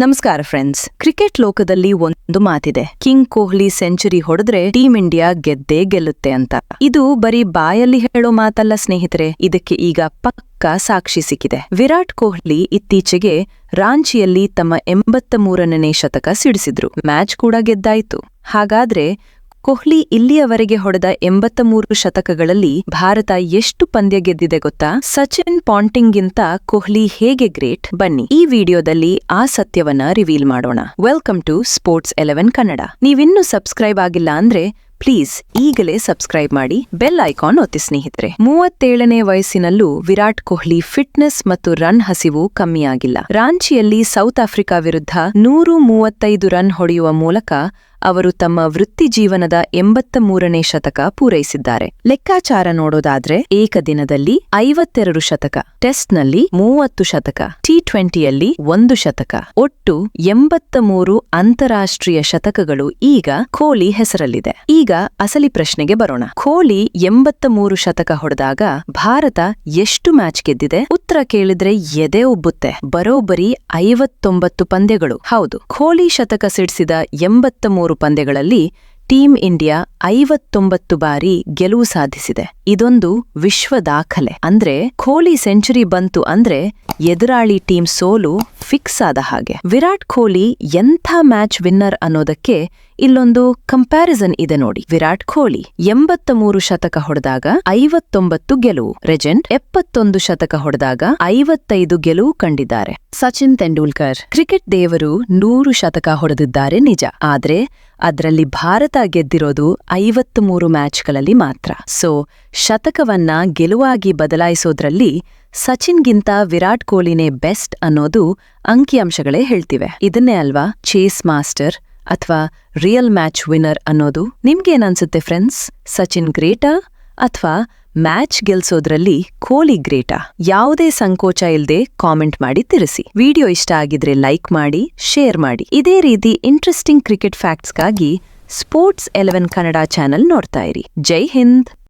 ನಮಸ್ಕಾರ friends cricket ಲೋಕದಲ್ಲಿ ಒಂದು ಮಾತಿದೆ. ಕಿಂಗ್ ಕೊಹ್ಲಿ ಸೆಂಚುರಿ ಹೊಡೆದ್ರೆ ಟೀಂ ಇಂಡಿಯಾ ಗೆದ್ದೇ ಗೆಲ್ಲುತ್ತೆ ಅಂತ. ಇದು ಬರೀ ಬಾಯಲ್ಲಿ ಹೇಳೋ ಮಾತಲ್ಲ ಸ್ನೇಹಿತರೆ. ಇದಕ್ಕೆ ಈಗ ಪಕ್ಕಾ ಸಾಕ್ಷಿ ಸಿಕ್ಕಿದೆ. ವಿರಾಟ್ ಕೊಹ್ಲಿ ಇತ್ತೀಚೆಗೆ ರಾಂಚಿಯಲ್ಲಿ ತಮ್ಮ ಎಂಬತ್ತ ಮೂರನೇ ಶತಕ ಸಿಡಿಸಿದ್ರು. ಮ್ಯಾಚ್ ಕೂಡ ಗೆದ್ದಾಯ್ತು. ಹಾಗಾದ್ರೆ ಕೊಹ್ಲಿ ಇಲ್ಲಿಯವರೆಗೆ ಹೊಡೆದ ಎಂಬತ್ತ ಮೂರು ಶತಕಗಳಲ್ಲಿ ಭಾರತ ಎಷ್ಟು ಪಂದ್ಯ ಗೆದ್ದಿದೆ ಗೊತ್ತಾ? ಸಚಿನ್ ಪಾಂಟಿಂಗ್ಗಿಂತ ಕೊಹ್ಲಿ ಹೇಗೆ ಗ್ರೇಟ್? ಬನ್ನಿ ಈ ವಿಡಿಯೋದಲ್ಲಿ ಆ ಸತ್ಯವನ್ನ ರಿವೀಲ್ ಮಾಡೋಣ. Welcome to sports eleven Kannada ನೀವಿನ್ನೂ ಸಬ್ಸ್ಕ್ರೈಬ್ ಆಗಿಲ್ಲ ಅಂದ್ರೆ ಪ್ಲೀಸ್ ಈಗಲೇ ಸಬ್ಸ್ಕ್ರೈಬ್ ಮಾಡಿ ಬೆಲ್ ಐಕಾನ್ ಒತ್ತಿ ಸ್ನೇಹಿತರೆ. ಮೂವತ್ತೇಳನೇ ವಯಸ್ಸಿನಲ್ಲೂ ವಿರಾಟ್ ಕೊಹ್ಲಿ ಫಿಟ್ನೆಸ್ ಮತ್ತು ರನ್ ಹಸಿವು ಕಮ್ಮಿಯಾಗಿಲ್ಲ. ರಾಂಚಿಯಲ್ಲಿ ಸೌತ್ ಆಫ್ರಿಕಾ ವಿರುದ್ಧ ನೂರು ಮೂವತ್ತೈದು ರನ್ ಹೊಡೆಯುವ ಮೂಲಕ ಅವರು ತಮ್ಮ ವೃತ್ತಿ ಜೀವನದ ಎಂಬತ್ತ ಮೂರನೇ ಶತಕ ಪೂರೈಸಿದ್ದಾರೆ. ಲೆಕ್ಕಾಚಾರ ನೋಡೋದಾದ್ರೆ ಏಕದಿನದಲ್ಲಿ ಐವತ್ತೆರಡು ಶತಕ, ಟೆಸ್ಟ್ನಲ್ಲಿ ಮೂವತ್ತು ಶತಕ ಟಿ ಟ್ವೆಂಟಿಯಲ್ಲಿ ಒಂದು ಶತಕ. ಒಟ್ಟು ಎಂಬತ್ತ ಮೂರು ಅಂತಾರಾಷ್ಟ್ರೀಯ ಶತಕಗಳು ಈಗ ಕೋಹ್ಲಿ ಹೆಸರಲ್ಲಿದೆ. ಈಗ ಅಸಲಿ ಪ್ರಶ್ನೆಗೆ ಬರೋಣ. ಕೋಹ್ಲಿ ಎಂಬತ್ತ ಮೂರು ಶತಕ ಹೊಡೆದಾಗ ಭಾರತ ಎಷ್ಟು ಮ್ಯಾಚ್ ಗೆದ್ದಿದೆ? ಉತ್ತರ ಕೇಳಿದ್ರೆ ಎದೆ ಉಬ್ಬುತ್ತೆ. ಬರೋಬ್ಬರಿ ಐವತ್ತೊಂಬತ್ತು ಪಂದ್ಯಗಳು. ಹೌದು, ಕೋಹ್ಲಿ ಶತಕ ಸಿಡಿಸಿದ ಎಂಬತ್ತ ಪಂದ್ಯಗಳಲ್ಲಿ ಟೀಂ ಇಂಡಿಯಾ ಐವತ್ತೊಂಬತ್ತು ಬಾರಿ ಗೆಲುವು ಸಾಧಿಸಿದೆ. ಇದೊಂದು ವಿಶ್ವ ದಾಖಲೆ. ಅಂದ್ರೆ ಕೋಹ್ಲಿ ಸೆಂಚುರಿ ಬಂತು ಅಂದ್ರೆ ಎದುರಾಳಿ ಟೀಂ ಸೋಲು ಫಿಕ್ಸ್ ಆದ ಹಾಗೆ. ವಿರಾಟ್ ಕೊಹ್ಲಿ ಎಂಥ ಮ್ಯಾಚ್ ವಿನ್ನರ್ ಅನ್ನೋದಕ್ಕೆ ಇಲ್ಲೊಂದು ಕಂಪ್ಯಾರಿಸನ್ ಇದೆ ನೋಡಿ. ವಿರಾಟ್ ಕೊಹ್ಲಿ ಎಂಬತ್ತ ಮೂರು ಶತಕ ಹೊಡೆದಾಗ ಐವತ್ತೊಂಬತ್ತು ಗೆಲುವು. ರೆಜೆಂಟ್ ಎಪ್ಪತ್ತೊಂದು ಶತಕ ಹೊಡೆದಾಗ ಐವತ್ತೈದು ಗೆಲುವು ಕಂಡಿದ್ದಾರೆ. ಸಚಿನ್ ತೆಂಡೂಲ್ಕರ್ ಕ್ರಿಕೆಟ್ ದೇವರು ನೂರು ಶತಕ ಹೊಡೆದಿದ್ದಾರೆ ನಿಜ. ಆದ್ರೆ ಅದರಲ್ಲಿ ಭಾರತ ಗೆದ್ದಿರೋದು ಐವತ್ತು ಮೂರು ಮ್ಯಾಚ್ಗಳಲ್ಲಿ ಮಾತ್ರ. ಸೊ ಶತಕವನ್ನ ಗೆಲುವಾಗಿ ಬದಲಾಯಿಸೋದ್ರಲ್ಲಿ ಸಚಿನ್ಗಿಂತ ವಿರಾಟ್ ಕೊಹ್ಲಿನೇ ಬೆಸ್ಟ್ ಅನ್ನೋದು ಅಂಕಿಅಂಶಗಳೇ ಹೇಳ್ತಿವೆ. ಇದನ್ನೇ ಅಲ್ವಾ? ಚೇಸ್ ಮಾಸ್ಟರ್ ಅಥವಾ ರಿಯಲ್ ಮ್ಯಾಚ್ ವಿನ್ನರ್ ಅನ್ನೋದು? ನಿಮ್ಗೇನನ್ಸುತ್ತೆ ಫ್ರೆಂಡ್ಸ್? ಸಚಿನ್ ಗ್ರೇಟಾ ಅಥವಾ ಮ್ಯಾಚ್ ಗೆಲ್ಸೋದ್ರಲ್ಲಿ ಕೊಹ್ಲಿ ಗ್ರೇಟಾ? ಯಾವುದೇ ಸಂಕೋಚ ಇಲ್ಲದೆ ಕಾಮೆಂಟ್ ಮಾಡಿ ತಿಳಿಸಿ ವಿಡಿಯೋ ಇಷ್ಟ ಆಗಿದ್ರೆ ಲೈಕ್ ಮಾಡಿ, ಶೇರ್ ಮಾಡಿ. ಇದೇ ರೀತಿ ಇಂಟ್ರೆಸ್ಟಿಂಗ್ ಕ್ರಿಕೆಟ್ ಫ್ಯಾಕ್ಟ್ಸ್ಗಾಗಿ ಸ್ಪೋರ್ಟ್ಸ್ ಎಲೆವೆನ್ ಕನ್ನಡ ಚಾನೆಲ್ ನೋಡ್ತಾ ಇರಿ. ಜೈ ಹಿಂದ್!